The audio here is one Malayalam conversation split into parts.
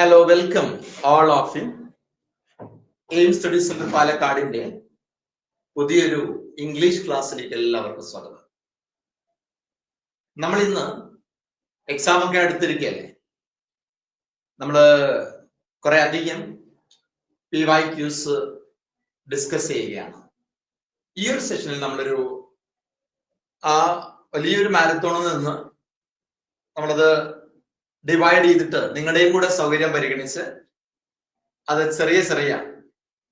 Hello welcome all of you Aim study centre പാലക്കാടിന്റെ പുതിയൊരു ഇംഗ്ലീഷ് ക്ലാസ്സിലേക്ക് എല്ലാവർക്കും സ്വാഗതം. നമ്മൾ ഇന്ന് എക്സാം ഒക്കെ അടുത്തിരിക്കുകയല്ലേ? നമ്മൾ കുറെ അധികം പി വൈ ക്യൂസ് ഡിസ്കസ് ചെയ്യുകയാണ്. ഈ ഒരു സെഷനിൽ നമ്മളൊരു ആ വലിയൊരു മാരത്തോണിൽ നിന്ന് നമ്മളത് ഡിവൈഡ് ചെയ്തിട്ട് നിങ്ങളുടെയും കൂടെ സൗകര്യം പരിഗണിച്ച് അത് ചെറിയ ചെറിയ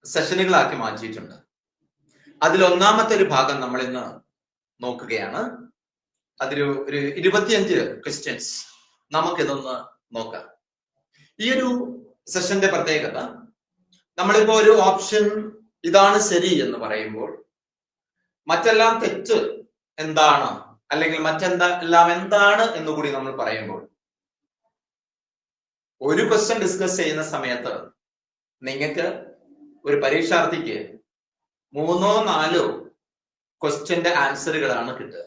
സെഷനുകളാക്കി മാറ്റിയിട്ടുണ്ട്. അതിൽ ഒന്നാമത്തെ ഒരു ഭാഗം നമ്മൾ ഇന്ന് നോക്കുകയാണ്. അതിൽ ഒരു ഇരുപത്തിയഞ്ച് ക്വസ്റ്റ്യൻസ് നമുക്കിതൊന്ന് നോക്കാം. ഈ ഒരു സെഷന്റെ പ്രത്യേകത നമ്മളിപ്പോ ഒരു ഓപ്ഷൻ ഇതാണ് ശരി എന്ന് പറയുമ്പോൾ മറ്റെല്ലാം തെറ്റ് എന്താണ്? അല്ലെങ്കിൽ മറ്റെന്താ എല്ലാം എന്താണ് എന്ന് കൂടി നമ്മൾ പറയുമ്പോൾ ഒരു ക്വസ്റ്റ്യൻ ഡിസ്കസ് ചെയ്യുന്ന സമയത്ത് നിങ്ങൾക്ക് ഒരു പരീക്ഷാർത്ഥിക്ക് മൂന്നോ നാലോ ക്വസ്റ്റ്യന്റെ ആൻസറുകളാണ് കിട്ടുക.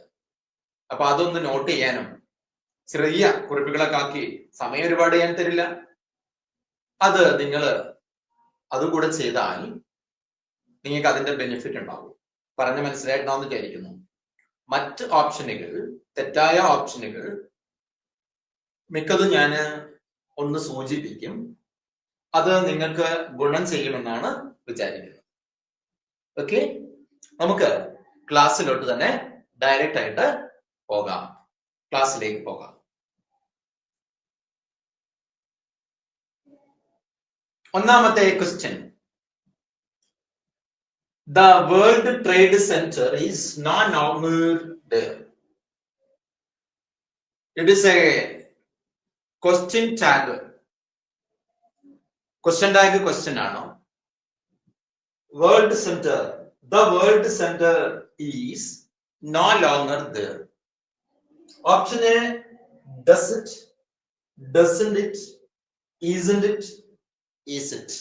അപ്പൊ അതൊന്ന് നോട്ട് ചെയ്യാനും ചെറിയ കുറിപ്പുകളൊക്കെ ആക്കി സമയം ഒരുപാട് ഞാൻ തരില്ല. അത് നിങ്ങൾ അതും കൂടെ ചെയ്താൽ നിങ്ങൾക്ക് അതിന്റെ ബെനിഫിറ്റ് ഉണ്ടാവും. പറഞ്ഞ് മനസ്സിലായിട്ടാന്ന് വിചാരിക്കുന്നു. മറ്റ് ഓപ്ഷനുകൾ തെറ്റായ ഓപ്ഷനുകൾ മിക്കതും ഞാൻ ഒന്ന് സൂചിപ്പിക്കും. അത് നിങ്ങൾക്ക് ഗുണം ചെയ്യുമെന്നാണ് വിചാരിക്കുന്നത്. ഓക്കെ നമുക്ക് ക്ലാസ്സിലോട്ട് തന്നെ ഡയറക്റ്റ് ആയിട്ട് പോകാം. ക്ലാസ്സിലേക്ക് പോകാം. ഒന്നാമത്തെ question the world trade centre is non normed it is a question tag question tag question ആണോ? World centre the world centre is no longer there option A does it doesn't it isn't it is it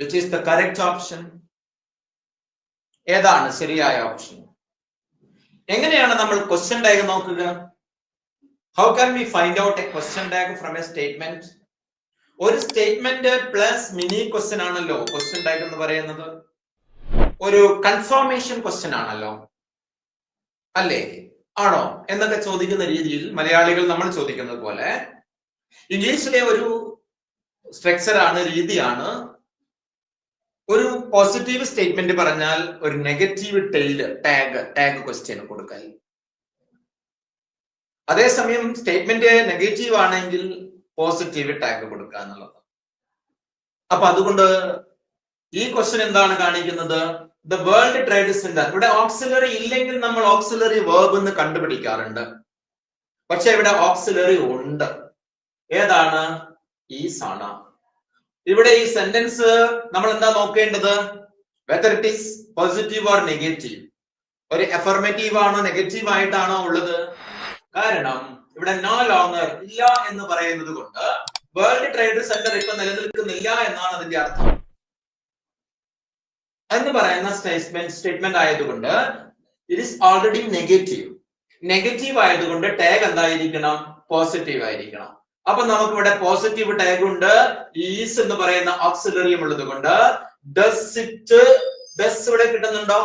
which is the correct option ഏതാണ് ശരിയായ ഓപ്ഷൻ എങ്ങനെയാണ് നമ്മൾ ക്വസ്റ്റ്യൻ ടാഗ് നോക്കുക? How can we find out a question tag from a statement ഒരു സ്റ്റേറ്റ്മെന്റ് പ്ലസ് മിനി ക്വസ്റ്റ്യൻ ആണല്ലോ ക്വസ്റ്റ്യൻ ടാഗ് എന്ന് പറയുന്നത്. ഒരു കൺഫർമേഷൻ ക്വസ്റ്റ്യൻ ആണല്ലോ. അല്ലേ? ആണോ? എന്നൊക്കെ ചോദിക്കുന്ന രീതിയിൽ മലയാളികൾ നമ്മൾ ചോദിക്കുന്നത് പോലെ ഇംഗ്ലീഷിലെ ഒരു സ്ട്രക്ചറാണ് രീതിയാണ്. ഒരു പോസിറ്റീവ് സ്റ്റേറ്റ്മെന്റ് പറഞ്ഞാൽ ഒരു negative tail tag tag question കൊടുക്കാൻ അതേസമയം സ്റ്റേറ്റ്മെന്റ് നെഗറ്റീവ് ആണെങ്കിൽ പോസിറ്റീവ് ടാഗ് കൊടുക്കുക എന്നുള്ളത്. അപ്പൊ അതുകൊണ്ട് ഈ ക്വസ്റ്റ്യൻ എന്താണ് കാണിക്കുന്നത്? ദ വേൾഡ് ട്രേഡ് സെന്റർ ഇവിടെ ഓക്സിലറി ഇല്ലെങ്കിൽ നമ്മൾ ഓക്സിലറി വേർബ് എന്ന് കണ്ടുപിടിക്കാറുണ്ട്. പക്ഷെ ഇവിടെ ഓക്സിലറി ഉണ്ട്. ഏതാണ്? ഈ ആണ് ഇവിടെ ഈ സെന്റൻസ് നമ്മൾ എന്താ നോക്കേണ്ടത്? Whether it is positive or negative ഒരു എഫർമേറ്റീവ് ആണോ നെഗറ്റീവ് ആയിട്ടാണോ ഉള്ളത്? കാരണം ഇവിടെ നോ ലോങ്ങർ ഇല്ല എന്ന് പറയുന്നത് കൊണ്ട് വേൾഡ് ട്രേഡ് സെന്റർ ഇപ്പൊ നിലനിൽക്കുന്നില്ല എന്നാണ് അതിന്റെ അർത്ഥം. എന്ന് പറയുന്ന സ്റ്റേറ്റ്മെന്റ് സ്റ്റേറ്റ്മെന്റ് ആയതുകൊണ്ട് it is already negative negative ആയതുകൊണ്ട് ടാഗ് എന്തായിരിക്കണം? പോസിറ്റീവ് ആയിരിക്കണം. അപ്പൊ നമുക്ക് ഇവിടെ പോസിറ്റീവ് ടാഗ് ഉണ്ട് ഈസ് എന്ന് പറയുന്ന ഓക്സിലറിയും ഉള്ളത് കൊണ്ട് ഡസ് ഇറ്റ് ഡസ് ഇവിടെ കിട്ടുന്നുണ്ടോ?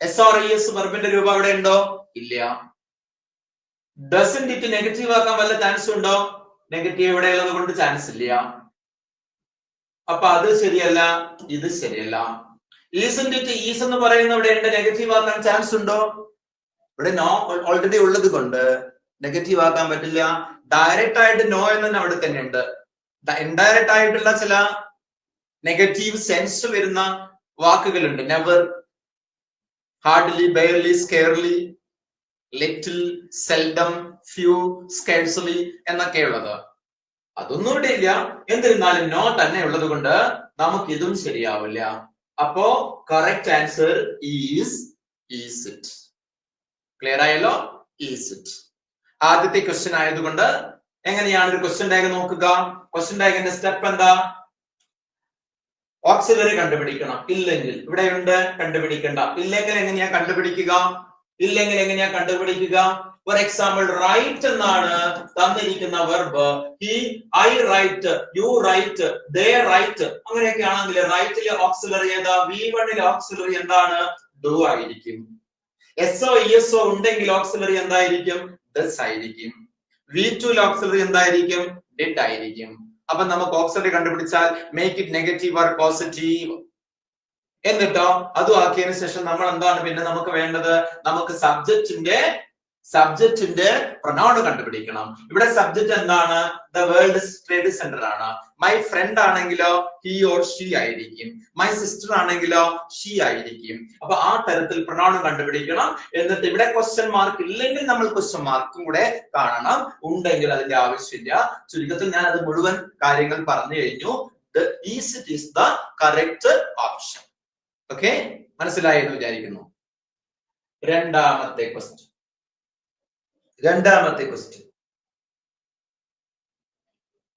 എസ് ആർ ഇ എസ് വെർബിന്റെ രൂപ അവിടെ ഉണ്ടോ? ഇല്ല. ഡസൻ ഇറ്റ് നെഗറ്റീവ് ആക്കാൻ വല്ല ചാൻസ് ഉണ്ടോ? നെഗറ്റീവ് ഇവിടെ ഉള്ളത് കൊണ്ട് ചാൻസ് ഇല്ല. അപ്പൊ അത് ശരിയല്ല ഇത് ശരിയല്ല. ഈസൻ ഇറ്റ് ഈസ് എന്ന് പറയുന്ന ഇവിടെ ഉണ്ട് നെഗറ്റീവ് ആക്കാൻ ചാൻസ് ഉണ്ടോ? ഇവിടെ നോ ഓൾറെഡി ഉള്ളത് കൊണ്ട് നെഗറ്റീവ് ആക്കാൻ പറ്റില്ല. ഡയറക്റ്റ് ആയിട്ട് നോ എന്ന് തന്നെ അവിടെ തന്നെ ഉണ്ട്. ഇൻഡയറക്റ്റ് ആയിട്ടുള്ള ചില നെഗറ്റീവ് സെൻസ് വരുന്ന വാക്കുകളുണ്ട്. Never hardly barely scarcely little seldom few scarcely എന്നൊക്കെയുള്ളത്. അതൊന്നും ഇവിടെ ഇല്ല. എന്നിരുന്നാലും നോ തന്നെ ഉള്ളത് കൊണ്ട് നമുക്ക് ഇതും ശരിയാവില്ല. അപ്പോ correct answer is is it clear ആയല്ലോ? ഈസ് ഇറ്റ് ആദ്യത്തെ ക്വസ്റ്റ്യൻ ആയതുകൊണ്ട് എങ്ങനെയാണ് ഒരു ക്വസ്റ്റ്യൻ ഡയഗ്രം നോക്കുക? ക്വസ്റ്റ്യൻ ടാഗിന്റെ സ്റ്റെപ്പ് എന്താ? ഓക്സിലറി കണ്ടുപിടിക്കണം. ഇല്ലെങ്കിൽ. ഇവിടെയുണ്ട്. കണ്ടുപിടിക്കണ്ട. ഇല്ലെങ്കിൽ എങ്ങനെയാ കണ്ടുപിടിക്കുക? ഇല്ലെങ്കിൽ എങ്ങനെയാ കണ്ടുപിടിക്കുക? ഫോർ എക്സാമ്പിൾ റൈറ്റ് എന്നാണ് തന്നിരിക്കുന്ന verb he I write you write they write അങ്ങനെയൊക്കെ ആണെങ്കിൽ റൈറ്റിലെ ഓക്സിലറി ഏതാ? വി വണ്ണിലെ ഓക്സിലറി എന്താണ്? ഡു ആയിരിക്കും. S O E S O ഉണ്ടെങ്കിൽ ഓക്സിലറി എന്തായിരിക്കും? ദസ് ആയിരിക്കും. വി ടു ഓക്സിലറി എന്തായിരിക്കും? ഡിഡ് ആയിരിക്കും. അപ്പൊ നമുക്ക് ഓക്സിലറി കണ്ടുപിടിച്ചാൽ make it negative or positive എന്നിട്ടോ അതും ആക്കിയതിനു ശേഷം നമ്മൾ എന്താണ് പിന്നെ നമുക്ക് വേണ്ടത്? നമുക്ക് സബ്ജക്റ്റിന്റെ സബ്ജക്റ്റിന്റെ പ്രൊനൗൺ കണ്ടുപിടിക്കണം. ഇവിടെ സബ്ജക്റ്റ് എന്താണ്? ദ വേൾഡ് ട്രേഡ് സെന്റർ ആണ്. മൈ ഫ്രണ്ട് ആണെങ്കിലോ ഹി ഓർ ഷീ ആയിരിക്കും. മൈ സിസ്റ്റർ ആണെങ്കിലോ ഷീ ആയിരിക്കും. അപ്പൊ ആ തരത്തിൽ പ്രൊനൗൺ കണ്ടുപിടിക്കണം. എന്നിട്ട് ഇവിടെ ക്വസ്റ്റ്യൻ മാർക്ക് ഇല്ലെങ്കിൽ നമ്മൾ ക്വസ്റ്റ്യൻ മാർക്കും കൂടെ കാണണം. ഉണ്ടെങ്കിൽ അതിന്റെ ആവശ്യമില്ല. ചുരുക്കത്തിൽ ഞാൻ അത് മുഴുവൻ കാര്യങ്ങൾ പറഞ്ഞു കഴിഞ്ഞു. Is it is the correct option okay? മനസ്സിലായി എന്ന് വിചാരിക്കുന്നു. രണ്ടാമത്തെ ക്വസ്റ്റ്യൻ രണ്ടാമത്തെ ക്വസ്റ്റ്യൻ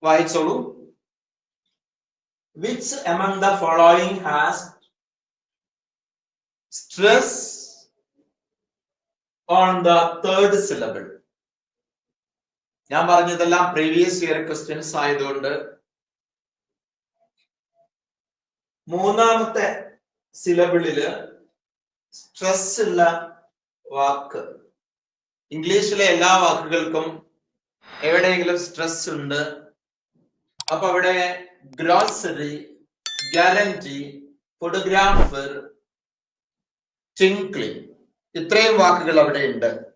വായിച്ചോളൂ. Which among the following has stress on the third syllable ഞാൻ പറഞ്ഞതെല്ലാം പ്രീവിയസ് ഇയർ ക്വസ്റ്റ്യൻസ് ആയതുകൊണ്ട് മൂന്നാമത്തെ സിലബിളിൽ സ്ട്രെസ് ഉള്ള വാക്ക്. ഇംഗ്ലീഷിലെ എല്ലാ വാക്കുകൾക്കും എവിടെയെങ്കിലും സ്ട്രെസ് ഉണ്ട് അപ്പൊ അവിടെ ഗ്രോസറി ഗ്യാരണ്ടി ഫോട്ടോഗ്രാഫർ ടിങ്ക്ലിംഗ് ഇത്രയും വാക്കുകൾ അവിടെ ഉണ്ട്.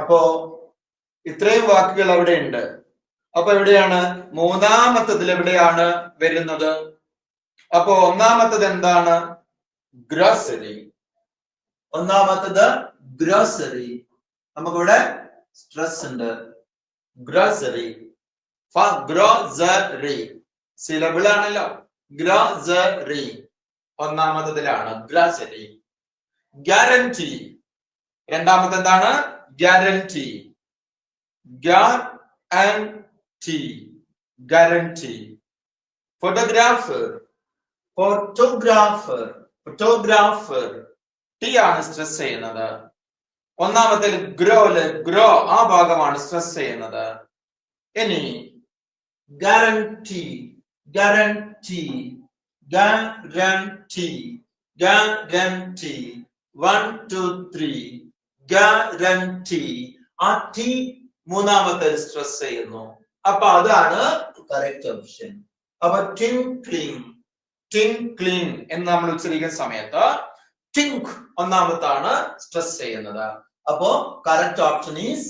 അപ്പോ ഇത്രയും വാക്കുകൾ അവിടെ ഉണ്ട്. അപ്പൊ എവിടെയാണ്? മൂന്നാമത്തതിൽ എവിടെയാണ് വരുന്നത്? അപ്പോ ഒന്നാമത്തത് എന്താണ്? ഗ്രോസറി. ഒന്നാമത്തത് ഗ്രോസറി. നമുക്കിവിടെ സ്ട്രെസ് ഉണ്ട്. ഗ്രോസറി. ഗ്രോസറി. സിലബിൾ ആണല്ലോ ഗ്രോസറി. ഒന്നാമത്തതിലാണ് ഗ്രോസറി. ഗ്യാരണ്ടി രണ്ടാമത്തെ എന്താണ് guarantee guarantee guarantee photographer photographer photographer T ആണ് സ്ട്രെസ് ചെയ്യുന്നത്. ഒന്നാമത്തെ ഗ്രോൽ ഗ്രോ. ആ ഭാഗമാണ് സ്ട്രെസ് ചെയ്യുന്നത്. ഇനി guarantee guarantee guarantee guarantee one two three guarantee ആ ടി മൂന്നാമത്തെ സ്ട്രെസ് ചെയ്യുന്നു. അപ്പൊ അതാണ് കറക്റ്റ് ഓപ്ഷൻ അപ്പൊ ടിങ്ക്ലിംഗ് clean എന്ന് നമ്മൾ ഉച്ചരിക്കുന്ന സമയത്ത് ടിങ്ക് ഒന്നാമത്താണ് സ്ട്രെസ് ചെയ്യുന്നത്. അപ്പോ correct option is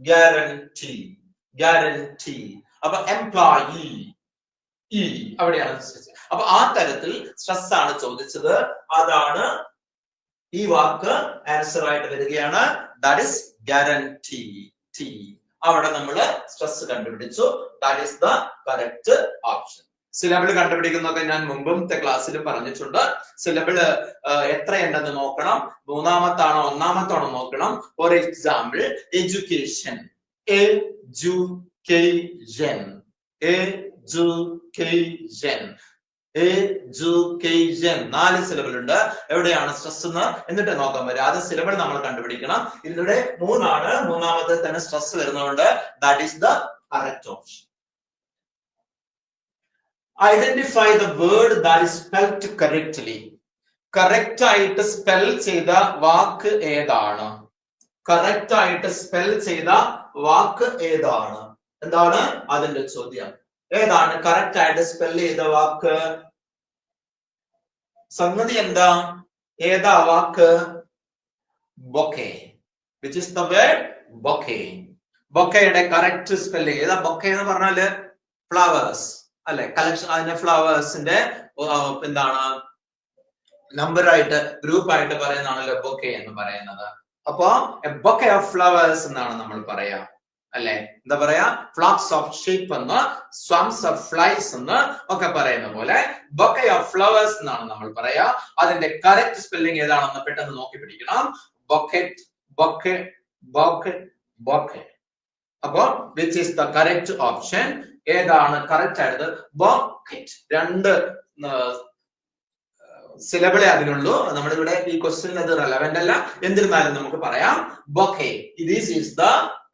guarantee guarantee അപ്പൊ എംപ്ലോയി അവിടെയാണ് സ്ട്രെസ് അപ്പൊ ആ തരത്തിൽ സ്ട്രെസ് ആണ് ചോദിച്ചത്. അതാണ് ഈ വാക്ക് ആൻസർ ആയിട്ട് വരികയാണ്. ദാറ്റ് ഇസ് ഗ്യാരണ്ടി ടി അവിടെ നമ്മൾ സ്ട്രെസ് കണ്ടുപിടിച്ചു. That is the correct option syllable കണ്ടുപിടിക്കുന്നൊക്കെ ഞാൻ മുമ്പത്തെ ക്ലാസ്സിൽ പറഞ്ഞിട്ടുണ്ട്. സിലബിൾ എത്രയുണ്ടെന്ന് നോക്കണം. മൂന്നാമത്താണോ ഒന്നാമത്താണോ നോക്കണം. For example education. നാല് സിലബിൾ ഉണ്ട് എവിടെയാണ് സ്ട്രെസ് എന്ന്? എന്നിട്ട് നോക്കാൻ വരും ആദ്യം സിലബിൾ നമ്മൾ കണ്ടുപിടിക്കണം. ഇതിലൂടെ മൂന്നാണ് മൂന്നാമത്തെ തന്നെ സ്ട്രെസ് വരുന്നതുകൊണ്ട് that is the correct option. Identify the word that is spelled correctly correct ആയിട്ട് സ്പെൽ ചെയ്ത വാക്ക് ഏതാണ്? കറക്റ്റ് ആയിട്ട് സ്പെൽ ചെയ്ത വാക്ക് ഏതാണ്? എന്താണ്? അതിന്റെ ചോദ്യം. ഏതാണ്? കറക്റ്റ് ആയിട്ട് സ്പെൽ ചെയ്ത വാക്ക്? സംഗതി എന്താ? ഏതാ വാക്ക്? Bouquet. Which is the word bouquet. ബൊക്കയുടെ correct spelling ഏതാ ബൊക്കെ എന്ന് പറഞ്ഞാൽ ഫ്ലവേഴ്സ് അല്ലെ? കളക്ഷൻ അതിന്റെ ഫ്ലവേഴ്സിന്റെ എന്താണ് നമ്പർ ആയിട്ട് ഗ്രൂപ്പ് ആയിട്ട് പറയുന്നതാണല്ലോ ബൊക്കെ എന്ന് പറയുന്നത്. അപ്പോ ബൊക്കെ ഓഫ് ഫ്ലവേഴ്സ് എന്നാണ് നമ്മൾ പറയാ. അല്ലെ? എന്താ പറയാ? ഫ്ലോക്സ് ഓഫ് ഷീപ്പ് എന്ന് സ്വംസ് ഓഫ് ഫ്ലൈസ് എന്ന് ഒക്കെ പറയുന്ന പോലെ ബൊക്കെ ഓഫ് ഫ്ലവേഴ്സ് എന്നാണ് നമ്മൾ പറയാ. അതിന്റെ കറക്റ്റ് സ്പെല്ലിംഗ് ഏതാണെന്ന് പെട്ടെന്ന് നോക്കി പിടിക്കണം. ബൊക്കറ്റ് ബൊക്കെ ബൊക്കെ ബൊക്കെ അപ്പോ which is the correct option ഏതാണ്? കറക്റ്റ് ആയത്. ബോക്കറ്റ് രണ്ട് സിലബിളെ അതിനുള്ളൂ നമ്മളിവിടെ ഈ ക്വസ്റ്റ്യൻ അത് റെലവെന്റ് അല്ല. എന്നിരുന്നാലും നമുക്ക് പറയാം. Bouquet this is the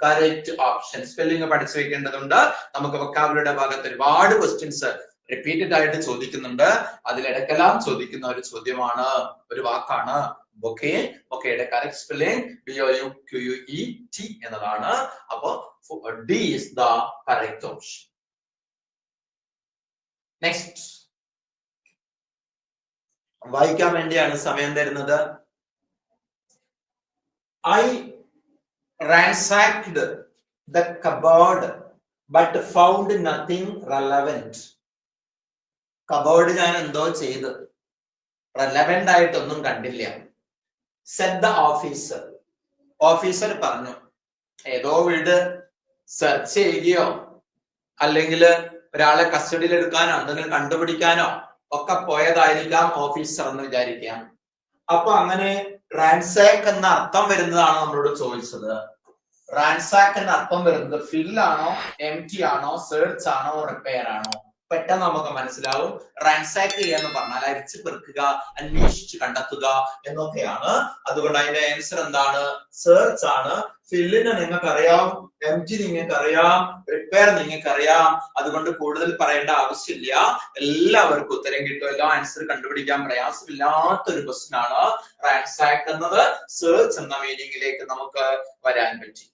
correct option spelling പഠിച്ചു വെക്കേണ്ടതുണ്ട്. നമുക്ക് വൊക്കാബുലറിയുടെ ഭാഗത്ത് ഒരുപാട് ക്വസ്റ്റ്യൻസ് റിപ്പീറ്റഡ് ആയിട്ട് ചോദിക്കുന്നുണ്ട്. അതിലിടക്കെല്ലാം ചോദിക്കുന്ന ഒരു ചോദ്യമാണ്. ഒരു വാക്കാണ് bouquet ബൊക്കെയുടെ correct spelling B O U Q U E T എന്നതാണ്. അപ്പോ D is the correct option next വായിക്കാൻ വേണ്ടിയാണ് സമയം തരുന്നത്. I ransacked the cupboard but found nothing relevant. Cupboard ഞാൻ എന്തോ ചെയ്ത്. റെലവെന്റ് ആയിട്ടൊന്നും കണ്ടില്ല. സെറ്റ് ദ ഓഫീസർ ഓഫീസർ പറഞ്ഞു ഏതോ വീട് സെർച്ച് ചെയ്യുകയോ അല്ലെങ്കിൽ ഒരാളെ കസ്റ്റഡിയിൽ എടുക്കാനോ എന്തെങ്കിലും കണ്ടുപിടിക്കാനോ ഒക്കെ പോയതായിരിക്കാം ഓഫീസർ എന്ന് വിചാരിക്കുക അപ്പൊ അങ്ങനെ റാൻസാക്ക് എന്ന അർത്ഥം വരുന്നതാണ് നമ്മളോട് ചോദിച്ചത്. റാൻസാക്ക് എന്ന അർത്ഥം വരുന്നത് ഫിൽ ആണോ എം ടി ആണോ സെർച്ച് ആണോ റിപ്പയർ ആണോ? പെട്ടെന്ന് നമുക്ക് മനസ്സിലാവും. റാൻസാക്ക് ചെയ്യുക എന്ന് പറഞ്ഞാൽ അരിച്ചു പെറുക്കുക അന്വേഷിച്ച് കണ്ടെത്തുക എന്നൊക്കെയാണ്. അതുകൊണ്ട് അതിന്റെ ആൻസർ എന്താണ്? സെർച്ച് ആണ്. ഫില്ലിന് നിങ്ങൾക്കറിയാം. എം ജി നിങ്ങൾക്കറിയാം. റിപ്പയർ നിങ്ങൾക്കറിയാം. അതുകൊണ്ട് കൂടുതൽ പറയേണ്ട ആവശ്യമില്ല. എല്ലാവർക്കും ഉത്തരം കിട്ടും. എല്ലാ ആൻസർ കണ്ടുപിടിക്കാൻ പ്രയാസമില്ലാത്തൊരു ക്വസ്റ്റൻ ആണ് റാൻസാക്ക് എന്നത്. സെർച്ച് എന്ന മീനിങ്ങിലേക്ക് നമുക്ക് വരാൻ പറ്റി.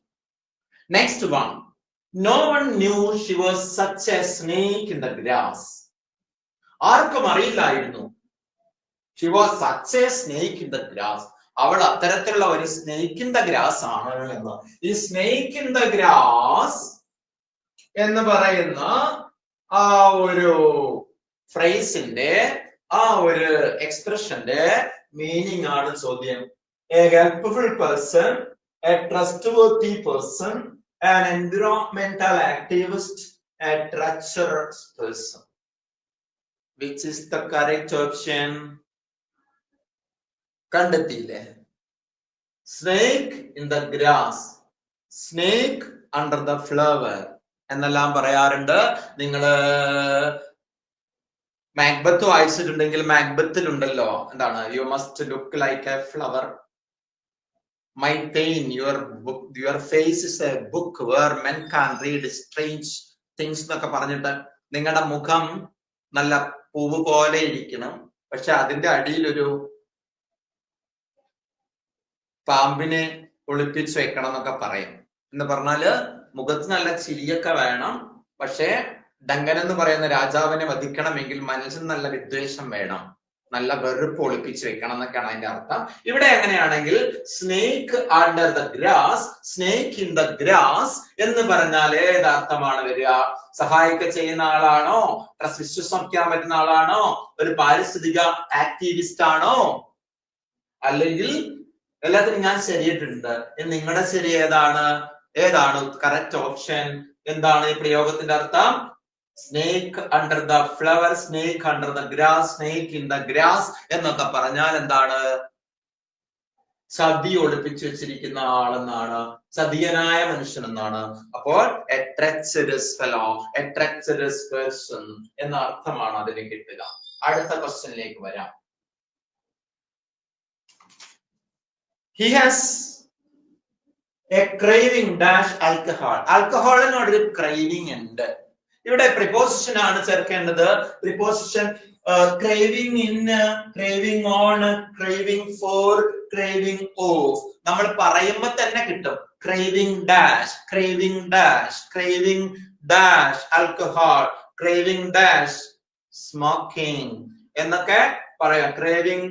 Next one no one knew she was such a snake in the grass ആർക്കും അറിയില്ലായിരുന്നു. She was such a snake in the grass അവൾ അത്തരത്തിലുള്ള ഒരു സ്നേക്ക് ഇൻ ദ ഗ്രാസ് ആണ് എന്ന്. ഈ സ്നേക്ക് ഇൻ ദ ഗ്രാസ് എന്ന് പറയുന്ന ആ ഒരു ഫ്രേസിന്റെ ആ ഒരു എക്സ്പ്രഷന്റെ മീനിങ് ആണ് ചോദ്യം. A helpful person a trustworthy person an environmental activist, a treacherous person. Which is the correct option? കണ്ടെത്തിയില്ലേ? Snake in the grass snake under the flower എന്നെല്ലാം പറയാറുണ്ട്. നിങ്ങൾ മാക്ബത്ത് വായിച്ചിട്ടുണ്ടെങ്കിൽ മാക്ബത്തിലുണ്ടല്ലോ എന്താണ്? You must look like a flower my pain your book your face is a book where men can read strange things എന്നൊക്കെ പറഞ്ഞിട്ട് നിങ്ങളുടെ മുഖം നല്ല പൂവ് പോലെ ഇരിക്കണം. പക്ഷെ അതിന്റെ അടിയിൽ ഒരു പാമ്പിനെ ഒളിപ്പിച്ചു വെക്കണം എന്നൊക്കെ പറയും. എന്ന് പറഞ്ഞാൽ മുഖത്ത് നല്ല ചിരിയൊക്കെ വേണം. പക്ഷേ ഡങ്കൻ എന്ന് പറയുന്ന രാജാവിനെ വധിക്കണമെങ്കിൽ മനസ്സിന് നല്ല വിദ്വേഷം വേണം. നല്ല വെറുപ്പ് ഒളിപ്പിച്ച് വെക്കണം എന്നൊക്കെയാണ് അതിന്റെ അർത്ഥം. ഇവിടെ എങ്ങനെയാണെങ്കിൽ snake under the grass snake in the grass എന്ന് പറഞ്ഞാൽ ഏതർത്ഥമാണ് വരിക? സഹായിക്ക ചെയ്യുന്ന ആളാണോ? വിശ്വസിക്കാൻ പറ്റുന്ന ആളാണോ? ഒരു പാരിസ്ഥിതിക ആക്ടിവിസ്റ്റ് ആണോ? അല്ലെങ്കിൽ എല്ലാത്തിനും ഞാൻ ശരിയിട്ടുണ്ട്. നിങ്ങളുടെ ശരി ഏതാണ്? ഏതാണ്? കറക്റ്റ് ഓപ്ഷൻ എന്താണ് ഈ പ്രയോഗത്തിന്റെ അർത്ഥം? Snake under the flower snake under the grass snake in the grass എന്നൊക്കെ പറഞ്ഞാൽ എന്താണ്? സതി ഒളിപ്പിച്ചു വെച്ചിരിക്കുന്ന ആളെന്നാണ്. സതിയനായ മനുഷ്യൻ എന്നാണ്. അപ്പോൾ എന്ന അർത്ഥമാണ് അതിന് കിട്ടുക. അടുത്ത ക്വസ്റ്റ്യനിലേക്ക് വരാം. He has a craving dash alcohol ആൽക്കഹോളിനോടൊരു craving ഉണ്ട്. ഇവിടെ പ്രിപ്പോസിഷൻ ആണ് ചേർക്കേണ്ടത്. Preposition craving in craving on craving for craving of നമ്മൾ പറയുമ്പോൾ തന്നെ കിട്ടും. Craving dash craving dash craving dash alcohol craving dash smoking എന്നൊക്കെ പറയാം. ക്രേവിംഗ്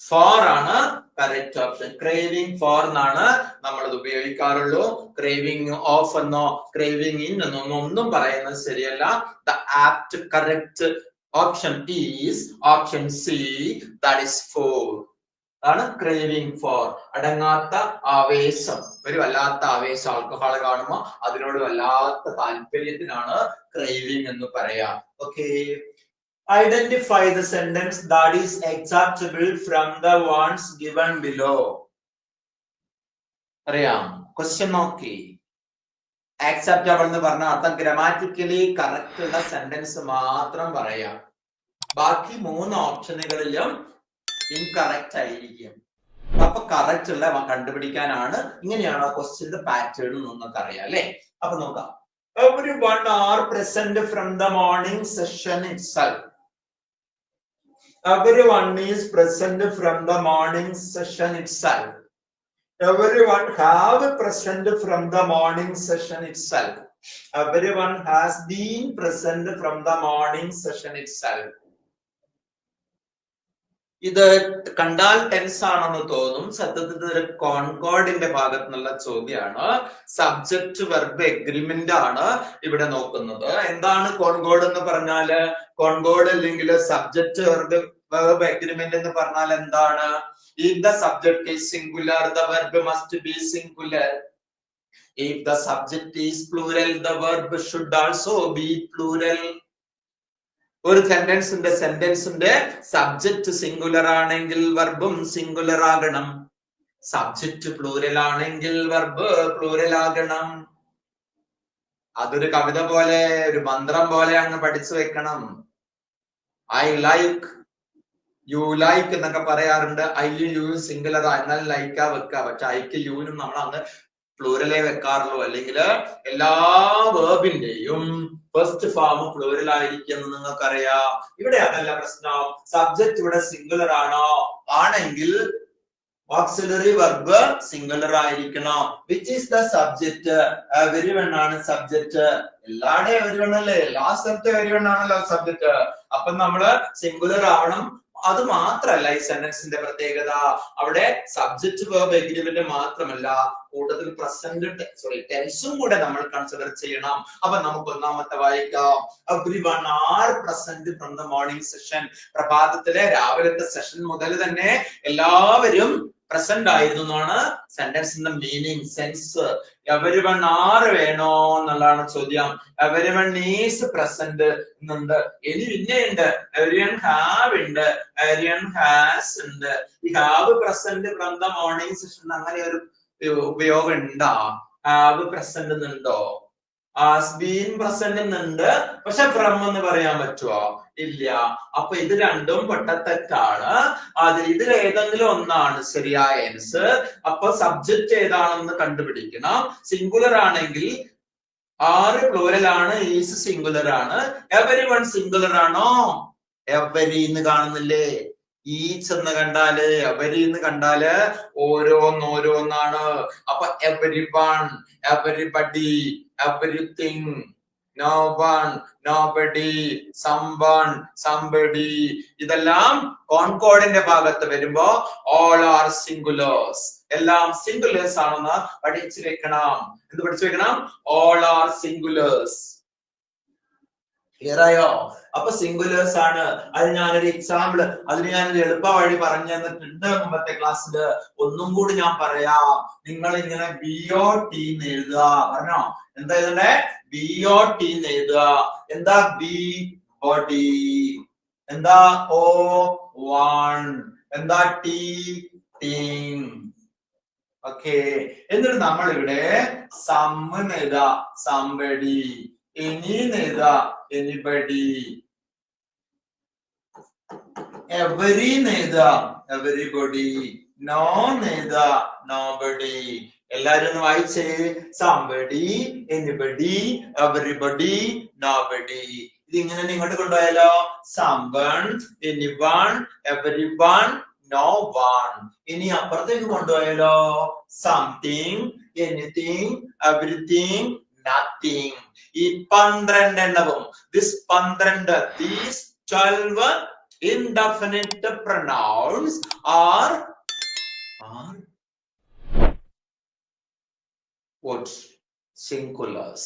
ഫോർ ആണ്. കറക്റ്റ് ഓപ്ഷൻ ക്രേവിംഗ് ഫോർ എന്നാണ് നമ്മൾ ഇത് ഉപയോഗിക്കാറുള്ളൂ. ക്രേവിംഗ് ഓഫ് എന്നോ ക്രേവിംഗ് ഇൻ എന്നോ ഒന്നും പറയുന്നത് ശരിയല്ല. The apt correct option is option C that is for ആണ് ക്രേവിംഗ് ഫോർ അടങ്ങാത്ത ആവേശം. ഒരു വല്ലാത്ത ആവേശം ആൽക്കഹോൾ കാണുമ്പോൾ അതിനോട് വല്ലാത്ത താല്പര്യത്തിനാണ് ക്രേവിംഗ് എന്ന് പറയാ. Okay Identify the sentence that is acceptable from the ones given below. അറിയാം. ക്വസ്റ്റ്യൻ നോക്കി. ആക്സെപ്റ്റബിൾ എന്ന് പറഞ്ഞ അർത്ഥം ഗ്രാമാറ്റിക്കലി കറക്റ്റ് ഉള്ള സെന്റൻസ് മാത്രം പറയാം. ബാക്കി മൂന്ന് ഓപ്ഷനുകളിലും ഇൻകറക്റ്റ് ആയിരിക്കും. അപ്പൊ കറക്റ്റ് ഉള്ള കണ്ടുപിടിക്കാനാണ് ഇങ്ങനെയാണ് ക്വസ്റ്റ്യന്റെ പാറ്റേൺ നിങ്ങൾക്ക് അറിയാം അല്ലെ? അപ്പൊ നോക്കാം. Everyone are present from the morning session itself everyone is present from the morning session itself. Everyone have present from the morning session itself. Everyone has been present from the morning session itself ഇത് കണ്ടാൽ ടെൻസ് ആണെന്ന് തോന്നും. സത്യത്തിൽ ഒരു കോൺകോർഡിന്റെ ഭാഗത്ത് നിന്നുള്ള ചോദ്യമാണ്. സബ്ജക്ട് വെർബ് എഗ്രിമെന്റ് ആണ് ഇവിടെ നോക്കുന്നത്. എന്താണ് കോൺകോർഡ് എന്ന് പറഞ്ഞാൽ? കോൺകോർഡ് അല്ലെങ്കിൽ സബ്ജക്ട് വെർബ് വെർബ് എഗ്രിമെന്റ് എന്ന് പറഞ്ഞാൽ എന്താണ്? If the subject is singular the verb must be singular if the subject is plural the verb should also be plural ഒരു സെന്റൻസിന്റെ സെന്റൻസിന്റെ സബ്ജക്റ്റ് സിംഗുലർ ആണെങ്കിൽ വർബും സിംഗുലർ ആകണം. സബ്ജക്റ്റ് പ്ലൂരൽ ആണെങ്കിൽ വർബ് പ്ലൂരൽ ആകണം. അതൊരു കവിത പോലെ ഒരു മന്ത്രം പോലെ അങ്ങ് പഠിച്ചു വെക്കണം. ഐ ലൈക്ക് യു ലൈക്ക് എന്നൊക്കെ പറയാറുണ്ട്. ഐ യു സിംഗുലർ എന്നാൽ ലൈക്കാ വെക്കുക പക്ഷെ ഐക്ക് യുവിനും നമ്മൾ അങ്ങ് പ്ലൂരലേ വെക്കാറുള്ളൂ. അല്ലെങ്കിൽ എല്ലാ വേർബിന്റെയും ഫസ്റ്റ് ഫോം പ്ലൂരൽ ആയിരിക്കും നിങ്ങൾക്കറിയാം. ഇവിടെ അതല്ല പ്രശ്നം. സബ്ജക്ട് ഇവിടെ സിംഗുലർ ആണോ? ആണെങ്കിൽ ഓക്സിലറി വെർബ് സിംഗുലർ ആയിരിക്കണം. Which is the subject everyone ആണ് സബ്ജക്ട് എല്ലാടെയും വെരിവൺ അല്ലേ എല്ലാ സ്ഥലത്തും വെരിവൺ ആണല്ലോ സബ്ജക്ട് അപ്പൊ നമ്മൾ സിംഗുലർ ആവണം അത് മാത്രല്ല ഈ സെന്റൻസിന്റെ പ്രത്യേകത. അവിടെ സബ്ജക്ട് വേർബ് എഗ്രിമെന്റ് മാത്രമല്ല കൂടുതൽ പ്രസന്റ് സോറി ടെൻസും കൂടെ നമ്മൾ കൺസിഡർ ചെയ്യണം. അപ്പൊ നമുക്ക് ഒന്നാമത്തെ വായിക്കാം. Everyone are present from the morning session പ്രഭാതത്തിലെ രാവിലത്തെ സെഷൻ മുതൽ തന്നെ എല്ലാവരും പ്രസന്റ് ആയിരുന്നു എന്നാണ് സെന്റൻസിന്റെ മീനിങ് സെൻസ് എവരിവൺ ആറ് വേണോ എന്നുള്ളതാണ് ചോദ്യം. എവരിവൺ ഈസ് പ്രസന്റ് എന്നുണ്ട്. ഇനി പിന്നെ ഉണ്ട്. വൺ ഹാവ് ഉണ്ട്. എവരി ഹാസ് ഉണ്ട്. ഈ have present from the morning session അങ്ങനെ ഒരു ഉപയോഗം ഉണ്ടാ. Have present എന്നുണ്ടോ? പ്രസന്റ് എന്നുണ്ട്. പക്ഷെ ഫ്രം എന്ന് പറയാൻ പറ്റുമോ ഇല്ല. അപ്പൊ ഇത് രണ്ടും പൊട്ടത്തെറ്റാണ് അതിൽ ഇതിൽ ഏതെങ്കിലും ഒന്നാണ്. ശരിയായ ആൻസർ അപ്പൊ സബ്ജക്റ്റ് ഏതാണെന്ന് കണ്ടുപിടിക്കണം. സിംഗുലർ ആണെങ്കിൽ ആറ് പ്ലൂരൽ ആണ് ഈസ് സിംഗുലർ ആണ്. എവരി വൺ സിംഗുലർ ആണോ? എവരി എന്ന് കാണുന്നില്ലേ? ഈച്ച് എന്ന് കണ്ടാൽ എവരി എന്ന് കണ്ടാൽ ഓരോന്നോരോന്നാണ് അപ്പൊ everyone everybody everything no one, nobody, someone, somebody. ഇതെല്ലാം കോൺകോർഡിന്റെ ഭാഗത്ത് വരുമ്പോ ഓൾ ആർ സിംഗുലേഴ്സ് എല്ലാം സിംഗുലേഴ്സ് ആണെന്ന് പഠിച്ചു വെക്കണം. എന്ത് പഠിച്ചു വെക്കണം? ഓൾ ആർ സിംഗുലേഴ്സ് ക്ലിയർ ആയോ? അപ്പൊ സിംഗുലേഴ്സ് ആണ്. അത് ഞാനൊരു എക്സാമ്പിൾ അതിന് ഞാനൊരു എളുപ്പ വഴി പറഞ്ഞു തന്നിട്ടുണ്ട് മുമ്പത്തെ ക്ലാസ്സിൽ ഒന്നും കൂടി ഞാൻ പറയാം. നിങ്ങൾ ഇങ്ങനെ ബി ഒ ടി എന്ന് എഴുതുക. പറഞ്ഞോ? എന്താ എഴുതണ്ടേ? ബി ഒ ടി എന്ന് എഴുതുക. എന്താ ബി ബോഡി എന്താ ഓ വൺ എന്താ ടി ടീം ഓക്കെ എന്നിട്ട് നമ്മൾ ഇവിടെ സമ്മ് എഴുതാ സംബടി എനി എഴുതാ എനിബഡി എവരി എഴുതാ എവരിബഡി നോ എഴുതാ നോബഡി എല്ലാരും ഒന്ന് വായിച്ചേ. സംബഡി എനിബടി എവരിബഡി നോബഡി ഇതിങ്ങനെ ഇങ്ങോട്ട് കൊണ്ടുപോയാലോ? Someone anyone everyone no one ഇനി അപ്പുറത്തേക്ക് കൊണ്ടുപോയാലോ? Something anything everything nothing. ഈ പന്ത്രണ്ട് എണ്ണവും ദിസ് പന്ത്രണ്ട് these twelve indefinite pronouns are are what singulars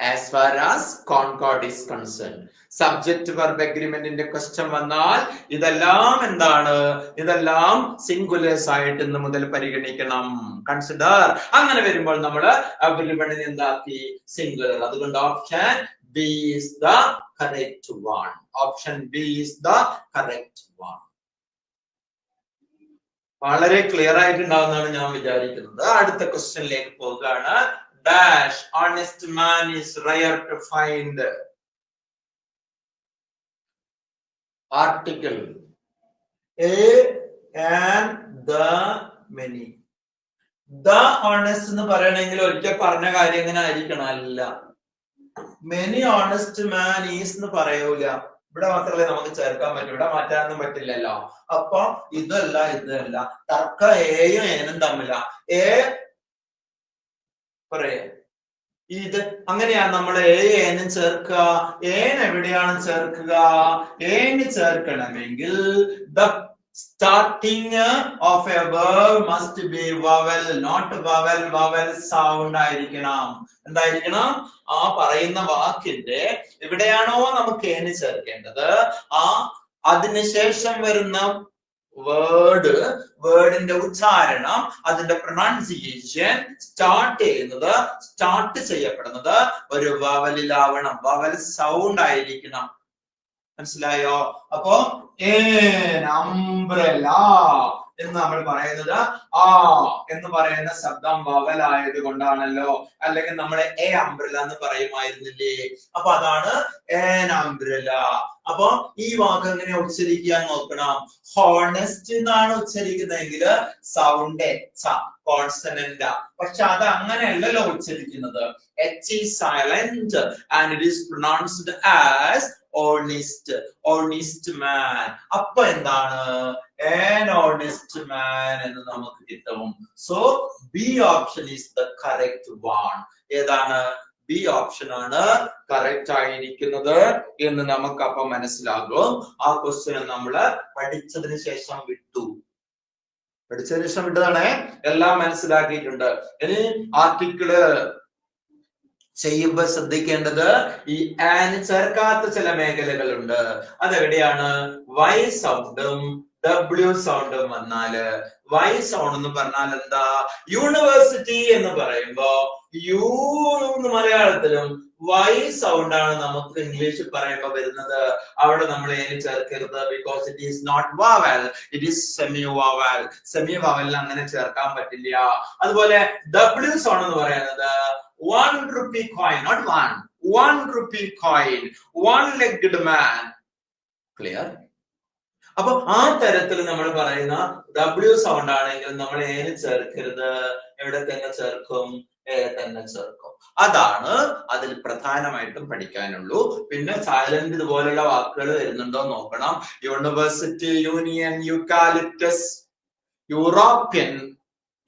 as far as concord is concerned subject verb അഗ്രിമെന്റിന്റെ question വന്നാൽ ഇതെല്ലാം എന്താണ്? ഇതെല്ലാം സിംഗുലേഴ്സ് ആയിട്ട് ഇന്ന് മുതൽ പരിഗണിക്കണം. കൺസിഡർ അങ്ങനെ വരുമ്പോൾ നമ്മൾ അവരിവണിന് എന്താക്കി? സിംഗുലർ അതുകൊണ്ട് option B is the correct one option B is the correct one വളരെ ക്ലിയർ ആയിട്ടുണ്ടാവുന്നതാണ് ഞാൻ വിചാരിക്കുന്നത്. അടുത്ത ക്വസ്റ്റ്യനിലേക്ക് പോകുകയാണ് dash honest man is rare to find article a and the many the honest എന്ന് പറയണമെങ്കിൽ ഒരിക്കൽ പറഞ്ഞ കാര്യം ഇങ്ങനെ ആയിരിക്കണം. അല്ല. മെനി ഓണസ്റ്റ് മാൻ ഈസ് എന്ന് പറയൂല. ഇവിടെ മാത്രമല്ലേ നമുക്ക് ചേർക്കാൻ പറ്റൂ. ഇവിടെ മാറ്റാനൊന്നും പറ്റില്ലല്ലോ. അപ്പൊ ഇതല്ല ഇതല്ല. തർക്ക എയും ഏനും തമ്മില. ഏ പറയേ. ഇത് അങ്ങനെയാണ് നമ്മൾ ഏനും ചേർക്കുക ഏൻ എവിടെയാണ് ചേർക്കുക? An ചേർക്കണമെങ്കിൽ starting of a word must be vowel not vowel vowel sound ആയിരിക്കണം. എന്തായിരിക്കണം? ആ പറയുന്ന വാക്കിന്റെ എവിടെയാണോ നമുക്ക് ഏന് ചേർക്കേണ്ടത്. ആ അതിനുശേഷം വരുന്ന വേർഡ് വേർഡിന്റെ ഉച്ചാരണം അതിന്റെ പ്രൊണൗൺസിയേഷൻ സ്റ്റാർട്ട് ചെയ്യുന്നത് സ്റ്റാർട്ട് ചെയ്യപ്പെടുന്നത് ഒരു വവലിലാവണം വവൽ സൗണ്ട് ആയിരിക്കണം. മനസ്സിലായോ? അപ്പോ അംബ്രല എന്ന് നമ്മൾ പറയുന്നത് ആ എന്ന് പറയുന്ന ശബ്ദം വവലായത് കൊണ്ടാണല്ലോ അല്ലെങ്കിൽ നമ്മൾ എ അംബ്രല എന്ന് പറയുമായിരുന്നില്ലേ? അപ്പൊ അതാണ് ഏൻ അംബ്രല അപ്പൊ ഈ വാക്ക് എങ്ങനെ ഉച്ചരിക്കാൻ നോക്കണം. ഹോണസ്റ്റ് എന്നാണ് ഉച്ചരിക്കുന്നതെങ്കിൽ സൗണ്ട് എച്ച കോൺസനന്റ്. പക്ഷെ അത് അങ്ങനെയല്ലല്ലോ ഉച്ചരിക്കുന്നത്. H is silent and it is pronounced as honest honest man അപ്പൊ എന്താണ്? an honest man എന്ന് നമുക്ക് കിട്ടും. So B option is the correct one ഏതാണ്? ബി ഓപ്ഷൻ ആണ് കറക്റ്റ് ആയിരിക്കുന്നത് എന്ന് നമുക്ക് അപ്പൊ മനസ്സിലാകും. ആ ക്വസ്റ്റ്യൻ നമ്മൾ പഠിച്ചതിന് ശേഷം വിട്ടു. പഠിച്ചതിന് ശേഷം വിട്ടതാണ്. എല്ലാം മനസ്സിലാക്കിയിട്ടുണ്ട്. ഇനി ആർട്ടിക്കിൾ ചെയ്യുമ്പോ ശ്രദ്ധിക്കേണ്ടത് ഈ ആന് ചേർക്കാത്ത ചില മേഖലകളുണ്ട്. അതെവിടെയാണ്? വൈ സൗണ്ടും ഡബ്ല്യു സൗണ്ടും വന്നാൽ വൈ സൗണ്ട് എന്ന് പറഞ്ഞാൽ എന്താ? യൂണിവേഴ്സിറ്റി എന്ന് പറയുമ്പോ യു എന്ന് മലയാളത്തിലും വൈ സൗണ്ട് ആണ് നമുക്ക് ഇംഗ്ലീഷിൽ പറയുമ്പോ വരുന്നത്. അവിടെ നമ്മൾ ഏന് ചേർക്കരുത് because it is not vowel it is semi vowel semi വാവലിൽ അങ്ങനെ ചേർക്കാൻ പറ്റില്ല. അതുപോലെ ഡബ്ല്യു സൗണ്ട് എന്ന് പറയുന്നത് one rupee coin, not one, one rupee coin, one legged man. Clear? അപ്പൊ ആ തരത്തിൽ നമ്മൾ പറയുന്ന ഡബ്ല്യു സൗണ്ട് ആണെങ്കിൽ നമ്മൾ ഏന് ചേർക്കരുത്? എവിടെ തന്നെ ചേർക്കും? എ തന്നെ ചേർക്കും. അതാണ് അതിൽ പ്രധാനമായിട്ടും പഠിക്കാനുള്ളൂ. പിന്നെ സൈലന്റ് ഇതുപോലുള്ള വാക്കുകൾ വരുന്നുണ്ടോ നോക്കണം. University union eucalyptus European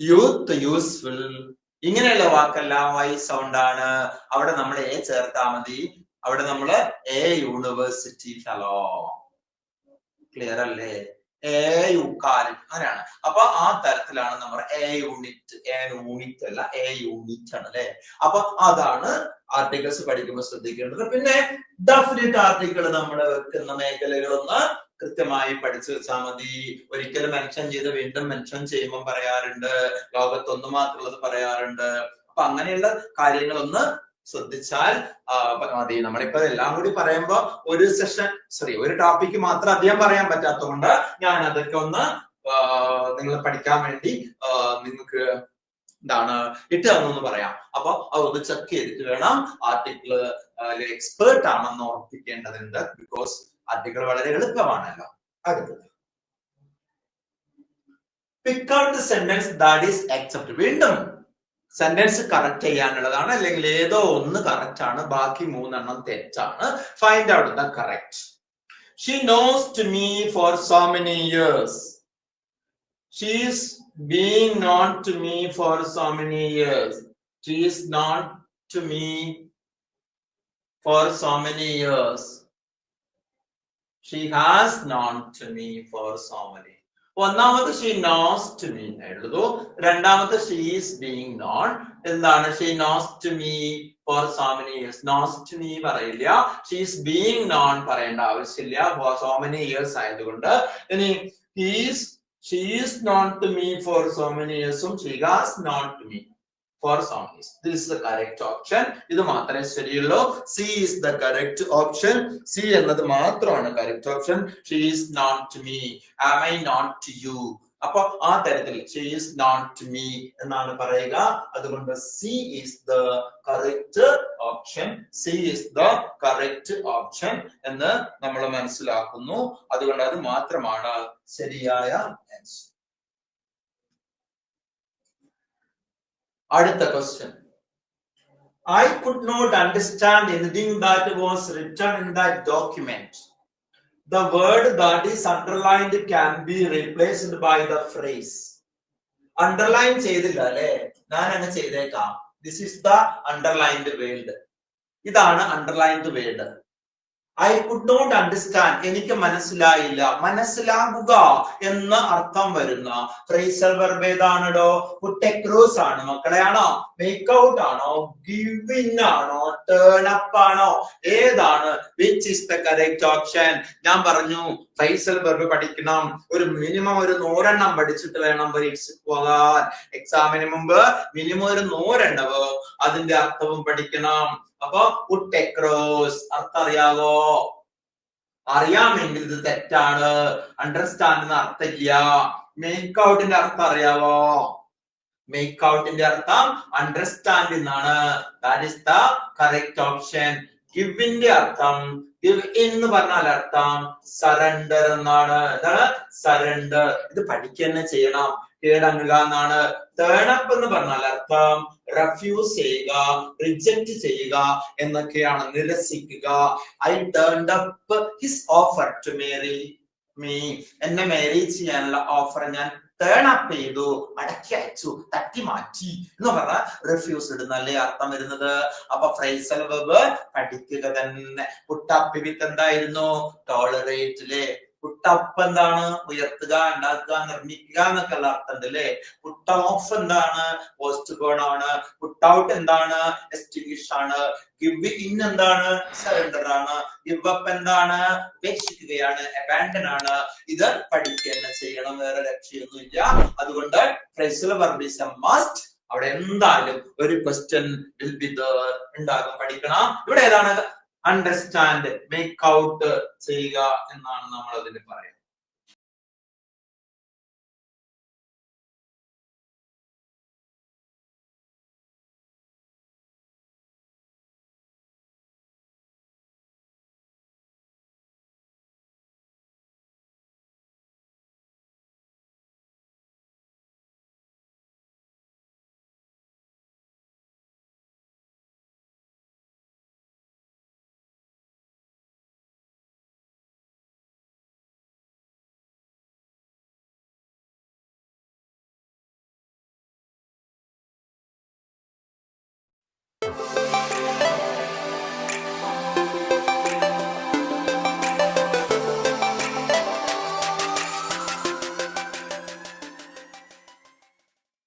youth useful ഇങ്ങനെയുള്ള വാക്കെല്ലാം വൈ സൗണ്ട് ആണ്. അവിടെ നമ്മൾ എ ചേർത്താ മതി. അവിടെ നമ്മൾ എ യൂണിവേഴ്സിറ്റി ഫെലോ ക്ലിയർ അല്ലേ? എ യുക്കാലി അങ്ങനെയാണ്. അപ്പൊ ആ തരത്തിലാണ് നമ്മൾ എ യൂണിറ്റ് എ യൂണിറ്റ് അല്ല എ യൂണിറ്റ് ആണ് അല്ലെ? അപ്പൊ അതാണ് ആർട്ടിക്കിൾസ് പഠിക്കുമ്പോൾ ശ്രദ്ധിക്കേണ്ടത്. പിന്നെ ഡെഫിനിറ്റ് ആർട്ടിക്കിൾ നമ്മൾ വെക്കുന്ന മേഖലകളൊന്ന് കൃത്യമായി പഠിച്ചു വെച്ചാൽ മതി. ഒരിക്കലും മെൻഷൻ ചെയ്ത് വീണ്ടും മെൻഷൻ ചെയ്യുമ്പോൾ പറയാറുണ്ട്. ലോകത്തൊന്നു മാത്രമുള്ളത് പറയാറുണ്ട്. അപ്പൊ അങ്ങനെയുള്ള കാര്യങ്ങളൊന്ന് ശ്രദ്ധിച്ചാൽ മതി. നമ്മളിപ്പോ എല്ലാം കൂടി പറയുമ്പോ ഒരു സെഷൻ സോറി ഒരു ടോപ്പിക്ക് മാത്രം അധികം പറയാൻ പറ്റാത്തതുകൊണ്ട് ഞാൻ അതൊക്കെ ഒന്ന് നിങ്ങൾ പഠിക്കാൻ വേണ്ടി നിങ്ങൾക്ക് എന്താണ് ഇട്ട് തന്നെന്ന് പറയാം. അപ്പൊ അതൊന്ന് ചെക്ക് ചെയ്തിട്ട് വേണം ആർട്ടിക്കിൾ എക്സ്പേർട്ട് ആണെന്ന് ഓർപ്പിക്കേണ്ടതുണ്ട്. ബിക്കോസ് ആർട്ടിക്കിൾ വളരെ എളുപ്പമാണല്ലോ. അടുത്തത് pick out the sentence that is accept വീണ്ടും സെന്റൻസ് കറക്റ്റ് ചെയ്യാനുള്ളതാണ്. അല്ലെങ്കിൽ ഏതോ ഒന്ന് കറക്റ്റ് ആണ്. ബാക്കി മൂന്നെണ്ണം തെറ്റാണ്. Find out the correct she knows to me for so many years she's being known to me for so many years she's known to me for so many years she has known to me for so many ഒന്നാമത് ഷീ നോസ് ടു മീ എഴുതൂ രണ്ടാമത്തെ ഷീ ഈസ് ബീങ് നോൺ എന്താണ്? She knows to me for so many years knows to me പറയില്ല. ഷീ ഈസ് ബീങ് നോൺ പറയേണ്ട ആവശ്യമില്ല. ഫോർ സോ മെനി ഇയേഴ്സ് ആയതുകൊണ്ട്. ഇനി he's she is not to me for so many ഇയേഴ്സും she has known to me for so many years this the correct option ഇത് മാത്രമേ ശരിയുള്ളൂ. C is the correct option C എന്നത് മാത്രമാണ് correct option she is not to me am I not to you? അപ്പൊ ആ തരത്തിൽ ഷീ ഈസ് നോട്ട് മീ എന്നാണ് പറയുക. അതുകൊണ്ട് C is the correct option C is the correct option എന്ന് നമ്മൾ മനസ്സിലാക്കുന്നു. അതുകൊണ്ട് അത് മാത്രമാണ് ശരിയായ ആൻസർ അടുത്ത question I could not understand anything that was written in that document. The word that is underlined can be replaced by the phrase. Underline ചെയ്തില്ല അല്ലെ ഞാൻ അങ്ങ് ചെയ്തേക്കാം this is the underlined world ഇതാണ് underlined world I could not understand എനിക്ക് മനസ്സിലായില്ല. മനസ്സിലാകുക എന്ന അർത്ഥം വരുന്ന ഫ്രേസൽ വെർബ് ഏതാണോ ആണ്. ആണോ? മേക്ക് ഔട്ട് ആണോ? ഗിവിംഗ് ആണോ? ടേൺ അപ്പ് ആണോ? ഏതാണ്? Which is the correct option ഞാൻ പറഞ്ഞു ഫ്രൈസൽ വെർബ് പഠിക്കണം. ഒരു മിനിമം ഒരു നൂറെണ്ണം പഠിച്ചിട്ട് വേണം പരീക്ഷയ്ക്ക് പോകാൻ. എക്സാമിന് മുമ്പ് മിനിമം ഒരു നൂറെണ്ണവും അതിന്റെ അർത്ഥവും പഠിക്കണം. അപ്പൊ ഉട്ടെക്രോസ് അർത്ഥം അറിയാവോ അറിയാമെങ്കിൽ ഇത് തെറ്റാണ്. അണ്ടർസ്റ്റാൻഡ് എന്ന് അർത്ഥമില്ല. മേക്ക് ഔട്ടിന്റെ അർത്ഥം അറിയാവോ? മേക്ക് ഔട്ടിന്റെ അർത്ഥം അണ്ടർസ്റ്റാൻഡ് എന്നാണ് that is the correct option ഗിവിന്റെ അർത്ഥം ഗിവ് എന്ന് പറഞ്ഞാൽ അർത്ഥം സറണ്ടർ എന്നാണ്. എന്താണ്? സറണ്ടർ ഇത് പഠിക്കുക ചെയ്യണം. കീഴടങ്ങുക എന്നാണ്. തേണപ്പ് എന്ന് പറഞ്ഞാൽ അർത്ഥം റെഫ്യൂസ് ചെയ്യുക റിജക്ട് ചെയ്യുക എന്നൊക്കെയാണ്. നിരസിക്കുക. I turn up his offer to marry me എന്നെ മാരേജ് ചെയ്യാനുള്ള ഓഫർ ഞാൻ ടേൺ അപ്പ് ചെയ്തു മടക്കി അയച്ചു തട്ടി മാറ്റി. എന്ന് പറഞ്ഞാൽ റിഫ്യൂസ് ഇടുന്നല്ലേ അർത്ഥം വരുന്നത്. അപ്പൊ ഫ്രൈസൽ വെബ് പഠിക്കുക തന്നെ. പുട്ടപ്പ് വിത്ത് എന്തായിരുന്നു ടോളറേറ്റിലെ പുട്ടപ്പ് എന്താണ് ഉയർത്തുക ഉണ്ടാക്കുക നിർമ്മിക്കുക എന്നൊക്കെ ഉള്ള അർത്ഥം ഉണ്ട് അല്ലെ പുട്ട ഓഫ് എന്താണ്? പോസ്റ്റ് ബേൺ ആണ്. പുട്ട് ഔട്ട് എന്താണ്? എക്സ്റ്റിംഗ്വിഷ് ആണ്. ഗിവ് ഇൻ എന്താണ്? സറണ്ടർ ആണ്. ഗിവ് അപ്പ് എന്താണ്? ഉപേക്ഷിക്കുകയാണ്. അബാൻഡൻ ആണ്. ഇത് പഠിക്കുക ചെയ്യണം. വേറെ ലക്ഷ്യമൊന്നുമില്ല. അതുകൊണ്ട് ഫ്രൈസൽ വർബിസം മസ്റ്റ് അവിടെ എന്തായാലും ഒരു ക്വസ്റ്റ്യൻ വിൽ ബി ഉണ്ടാകും. പഠിക്കണം. ഇവിടെ ഏതാണ്? അണ്ടർസ്റ്റാൻഡ് മേക്ക് ഔട്ട് ചെയ്യുക എന്നാണ് നമ്മൾ അതിന് പറയുന്നത്.